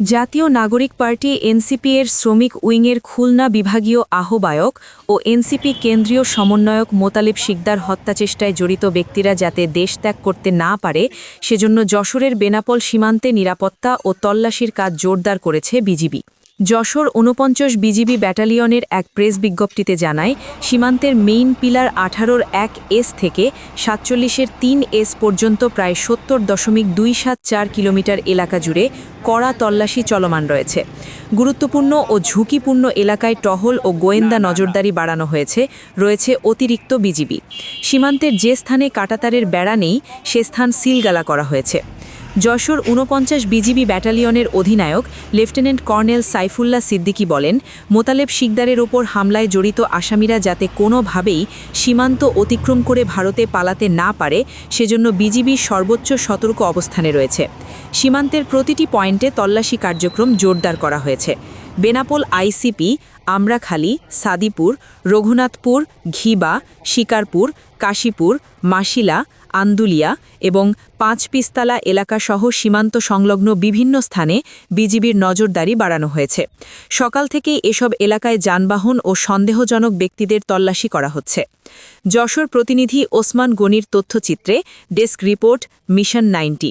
জাতীয় নাগরিক party NCP এর শ্রমিক উইংয়ের খুলনা বিভাগীয় আহ্বায়ক ও এনসিপি কেন্দ্রীয় সমন্বয়ক মোতালিব শিকদার হত্যাচেষ্টায় জড়িত ব্যক্তিরা যাতে দেশ ত্যাগ করতে না পারে, সেজন্য যশোরের বেনাপল সীমান্তে নিরাপত্তা ও তল্লাশির কাজ জোরদার করেছে বিজিবি। যশোর ঊনপঞ্চাশ বিজিবি ব্যাটালিয়নের এক প্রেস বিজ্ঞপ্তিতে জানায়, সীমান্তের মেইন পিলার আঠারোর এক এস থেকে সাতচল্লিশের তিন এস পর্যন্ত প্রায় সত্তর দশমিক দুই সাত চার কিলোমিটার এলাকা জুড়ে কড়া তল্লাশি চলমান রয়েছে। গুরুত্বপূর্ণ ও ঝুঁকিপূর্ণ এলাকায় টহল ও গোয়েন্দা নজরদারি বাড়ানো হয়েছে, রয়েছে অতিরিক্ত বিজিবি। সীমান্তের যে স্থানে কাটাতারের বেড়া নেই, সে স্থান সিলগালা করা হয়েছে। যশোর ঊনপঞ্চাশ বিজিবি ব্যাটালিয়নের অধিনায়ক লেফটেন্যান্ট কর্নেল সাইফুল্লাহ সিদ্দিকি বলেন, মোতালেব শিকদারের ওপর হামলায় জড়িত আসামিরা যাতে কোনোভাবেই সীমান্ত অতিক্রম করে ভারতে পালাতে না পারে, সেজন্য বিজিবি সর্বোচ্চ সতর্ক অবস্থানে রয়েছে। সীমান্তের প্রতিটি পয়েন্টে তল্লাশি কার্যক্রম জোরদার করা হয়েছে। বেনাপোল আইসিপি, আমরাখালী, সাদিপুর, রঘুনাথপুর, ঘিবা, শিকারপুর, কাশীপুর মাসিলা আন্দুলিয়া এবং পাঁচপিস্তালা এলাকাসহ সীমান্ত সংলগ্ন বিভিন্ন স্থানে বিজিবির নজরদারি বাড়ানো হয়েছে। সকাল থেকেই এসব এলাকায় যানবাহন ও সন্দেহজনক ব্যক্তিদের তল্লাশি করা হচ্ছে। যশোর প্রতিনিধি ওসমান গনির তথ্যচিত্রে desk report, mission ninety.